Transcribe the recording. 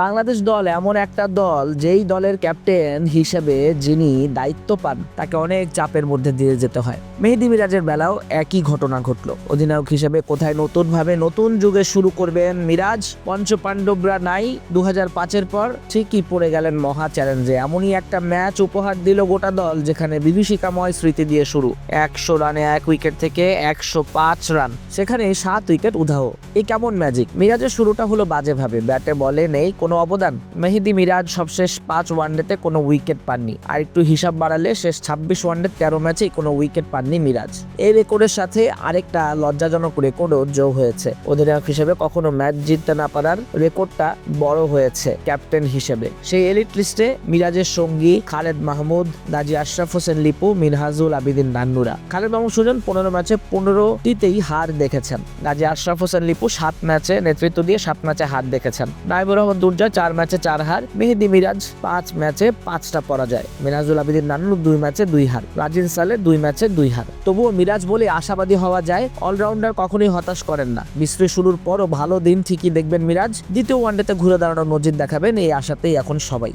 বাংলাদেশ দল এমন একটা দল যেই দলের ক্যাপ্টেন হিসেবে যিনি দায়িত্ব পান, তাকে অনেক চাপের মধ্যে দিয়ে যেতে হয়। মেহেদি মিরাজের বেলাও একই ঘটনা ঘটল। অধিনায়ক হিসেবে কোথায় নতুনভাবে নতুন যুগে শুরু করবেন মিরাজ? পঞ্চ পাণ্ডবরা নাই দু হাজার পাঁচের পর ঠিকই পড়ে গেলেন মহা চ্যালেঞ্জে। এমনই একটা ম্যাচ উপহার দিল গোটা দল, যেখানে বিভীষিকাময় স্মৃতি দিয়ে শুরু। একশো রানে এক উইকেট থেকে একশো পাঁচ রান, সেখানে সাত উইকেট উধাও। এই কেমন ম্যাজিক? মিরাজের শুরুটা হলো বাজেভাবে। ব্যাটে বলে নেই কোনো অবদান। মেহেদি মিরাজ সবশেষ পাঁচ ওয়ানডেতে কোনো উইকেট পাননি। আর একটু হিসাব বাড়ালে শেষ ছাব্বিশ ওয়ানডে তেরো ম্যাচেই কোনো উইকেট পাননি মিরাজ। এই রেকর্ডের সাথে আরেকটা লজ্জাজনক রেকর্ডও যোগ হয়েছে। অধিনায়ক হিসেবে কখনো ম্যাচ জিততে না পারার রেকর্ডটা বড় হয়েছে ক্যাপ্টেন হিসেবে। সেই এলিট লিস্টে মিরাজের সঙ্গী খালেদ মাহমুদ গাজী আশরাফ হোসেন লিপু, মিনহাজুল আবিদিন নান্নুরা। খালেদ মাহমুদ সুজন পনেরো ম্যাচে পনেরোটিতেই হার দেখেছেন। গাজী আশরাফ হোসেন লিপু সাত ম্যাচে নেতৃত্ব দিয়ে সাত ম্যাচে হার দেখেছেন। নাইবুর রহমান দুর্জয় চার ম্যাচে চার হার। মেহেদি মিরাজ, পাঁচ ম্যাচে পাঁচটা পরাজয়। মিরাজুল আবিদিন নানুর দুই ম্যাচে দুই হার। রাজিন সালে দুই ম্যাচে দুই হার। তবুও মিরাজ বলে আশাবাদী হওয়া যায়, অলরাউন্ডার কখনোই হতাশ করেন না। মিশ্রী শুরুর পরও ভালো দিন ঠিকই দেখবেন মিরাজ। দ্বিতীয় ওয়ানডেতে ঘুরে দাঁড়ানোর নজির দেখাবেন এই আশাতেই এখন সবাই।